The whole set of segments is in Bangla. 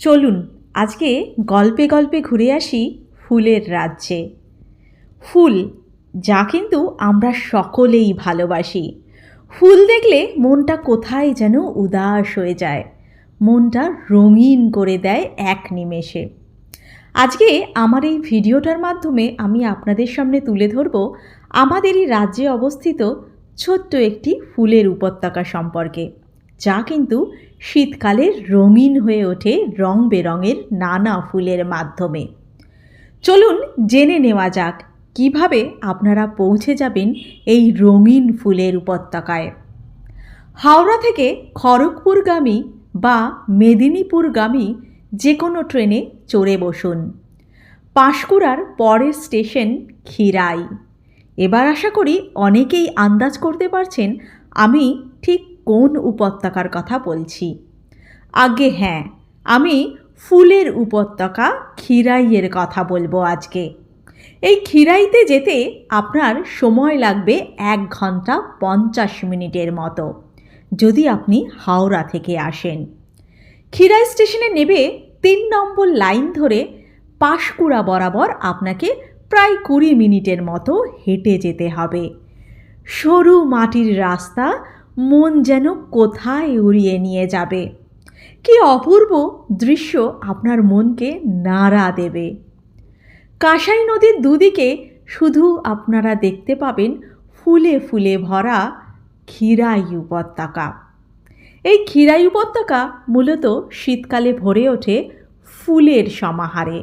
চলুন, আজকে গল্পে গল্পে ঘুরে আসি ফুলের রাজ্যে। ফুল, যা কিন্তু আমরা সকলেই ভালোবাসি। ফুল দেখলে মনটা কোথায় যেন উদাস হয়ে যায়। মনটা রঙিন করে দেয় এক নিমেষে। আজকে আমার এই ভিডিওটার মাধ্যমে আমি আপনাদের সামনে তুলে ধরব আমাদেরই রাজ্যে অবস্থিত ছোট্ট একটি ফুলের উপত্যকা সম্পর্কে। যা কিন্তু শীতকালে রঙিন হয়ে ওঠে রং বেরঙের নানা ফুলের মাধ্যমে। চলুন জেনে নেওয়া যাক, কীভাবে আপনারা পৌঁছে যাবেন এই রঙিন ফুলের উপত্যকায়। হাওড়া থেকে খড়গপুরগামী বা মেদিনীপুরগামী যে কোনো ট্রেনে চড়ে বসুন। পাঁশকুড়ার পরের স্টেশন খিরাই এবার আশা করি অনেকেই আন্দাজ করতে পারছেন, আমি ঠিক কোন উপত্যকার কথা বলছি? আগে হ্যাঁ আমি ফুলের উপত্যকা খিরাইয়ের কথা বলব আজকে। এই খিরাইতে যেতে আপনার সময় লাগবে এক ঘণ্টা পঞ্চাশ মিনিটের মতো, যদি আপনি হাওড়া থেকে আসেন। খিরাই স্টেশনে নেবে তিন নম্বর লাইন ধরে পাঁশকুড়া বরাবর আপনাকে প্রায় কুড়ি মিনিটের মতো হেঁটে যেতে হবে। সরু মাটির রাস্তা মন যেন কোথায় উড়িয়ে নিয়ে যাবে। কি অপূর্ব দৃশ্য আপনার মনকে নাড়া দেবে। কাঁসাই নদীর দুদিকে শুধু আপনারা দেখতে পাবেন ফুলে ফুলে ভরা ক্ষীরাই উপত্যকা। এই ক্ষীরাই উপত্যকা মূলত শীতকালে ভরে ওঠে ফুলের সমাহারে।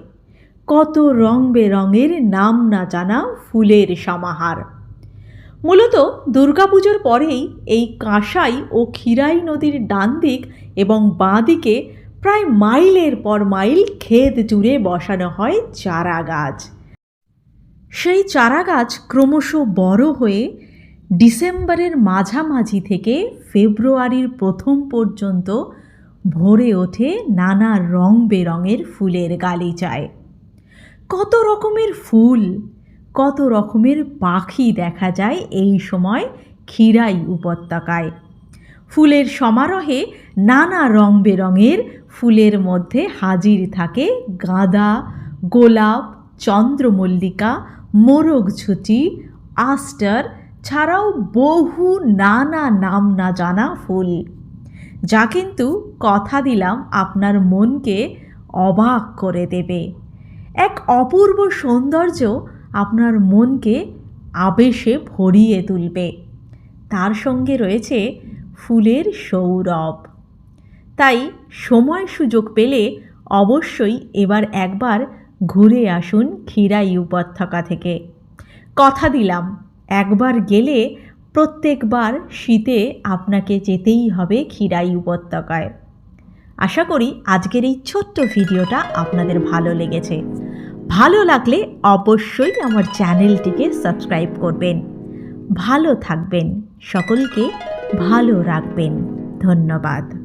কত রং বেরঙের নাম না জানা ফুলের সমাহার। মূলত দুর্গাপুজোর পরেই এই কাঁসাই ও ক্ষীরাই নদীর ডান দিক এবং বাঁ দিকে প্রায় মাইলের পর মাইল ক্ষেত জুড়ে বসানো হয় চারা গাছ সেই চারা গাছ ক্রমশ বড় হয়ে ডিসেম্বরের মাঝামাঝি থেকে ফেব্রুয়ারির প্রথম পর্যন্ত ভরে ওঠে নানা রং বেরঙের ফুলের গালিচায়। কত রকমের ফুল কত রকমের পাখি দেখা যায় এই সময় ক্ষীরাই উপত্যকায়। ফুলের সমারোহে নানা রং বেরঙের ফুলের মধ্যে হাজির থাকে গাঁদা, গোলাপ, চন্দ্রমল্লিকা মোরগঝুটি আস্টার ছাড়াও বহু নানা নাম না জানা ফুল। যা কিন্তু কথা দিলাম আপনার মনকে অবাক করে দেবে। এক অপূর্ব সৌন্দর্য আপনার মনকে আবেশে ভরিয়ে তুলবে। তার সঙ্গে রয়েছে ফুলের সৌরভ। তাই সময় সুযোগ পেলে অবশ্যই এবার একবার ঘুরে আসুন ক্ষীরাই উপত্যকা থেকে। কথা দিলাম, একবার গেলে প্রত্যেকবার শীতে আপনাকে যেতেই হবে ক্ষীরাই উপত্যকায়। আশা করি আজকের এই ছোট্ট ভিডিওটা আপনাদের ভালো লেগেছে। ভালো লাগলে অবশ্যই আমার চ্যানেলটিকে সাবস্ক্রাইব করবেন। ভালো থাকবেন। সকলকে ভালো রাখবেন। ধন্যবাদ।